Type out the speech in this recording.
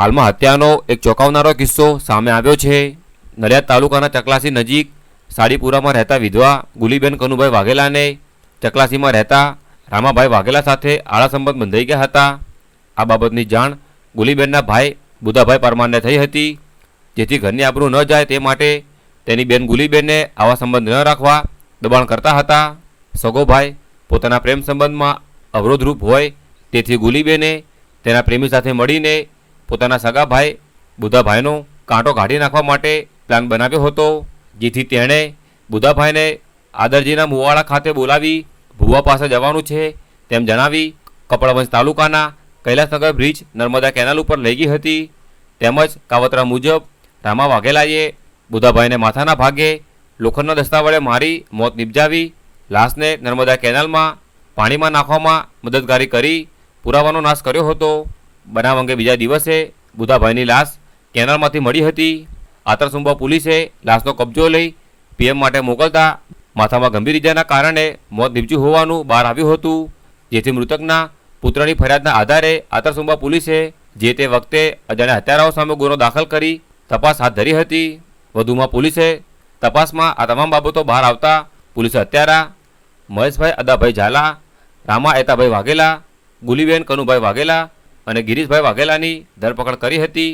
હાલમાં હત્યાનો એક ચોંકાવનારો કિસ્સો સામે આવ્યો છે. નડિયાદ તાલુકાના ચકલાસી નજીક સાડીપુરામાં રહેતા વિધવા ગુલીબેન કનુભાઈ વાઘેલાને ચકલાસીમાં રહેતા રામાભાઈ વાઘેલા સાથે આળા સંબંધ બંધાઈ ગયા હતા. આ બાબતની જાણ ગુલીબેનના ભાઈ બુધાભાઈ પરમારને થઈ હતી. જેથી ઘરની આબરૂ ન જાય તે માટે તેની બેન ગુલીબેનને આવા સંબંધ ન રાખવા દબાણ કરતા હતા. સગોભાઈ પોતાના પ્રેમ સંબંધમાં અવરોધરૂપ હોય તેથી ગુલીબેને તેના પ્રેમી સાથે મળીને પોતાના સગા ભાઈ બુધાભાઈનો કાંટો કાઢી નાખવા માટે પ્લાન બનાવ્યો હતો, જેથી તેણે બુધાભાઈને આદરજીના મુવાડા ખાતે બોલાવી ભુવા પાસે જવાનું છે તેમ જણાવી કપડવંશ તાલુકાના કૈલાસનગર બ્રિજ નર્મદા કેનાલ ઉપર લઈ ગઈ હતી. તેમજ કાવતરા મુજબ રામા વાઘેલાએ બુધાભાઈને માથાના ભાગે લોખંડના દસ્તા વડે મારી મોત નિપજાવી, લાશને નર્મદા કેનાલમાં પાણીમાં નાખવામાં મદદગારી કરી પુરાવાનો નાશ કર્યો હતો. બનાવ અંગે બીજા દિવસે બુધાભાઈની લાશ કેનાલમાંથી મળી હતી. આતરસુંબા પોલીસે લાશનો કબજો લઈ પીએમ માટે મોકલતા માથામાં ગંભીર ઇજાના કારણે મોત નીપજ્યું હોવાનું બહાર આવ્યું હતું. જેથી મૃતકના પુત્રની ફરિયાદના આધારે આતરસુંબા પોલીસે જે તે વખતે અજાણ્યા હત્યારાઓ સામે ગુનો દાખલ કરી તપાસ હાથ ધરી હતી. વધુમાં પોલીસે તપાસમાં આ તમામ બાબતો બહાર આવતા પોલીસે હત્યારા મહેશભાઈ અદાભાઈ ઝાલા, રામા એતાભાઈ વાઘેલા, ગુલીબેન કનુભાઈ વાઘેલા અને ગિરીશભાઈ વાઘેલાની ધરપકડ કરી હતી.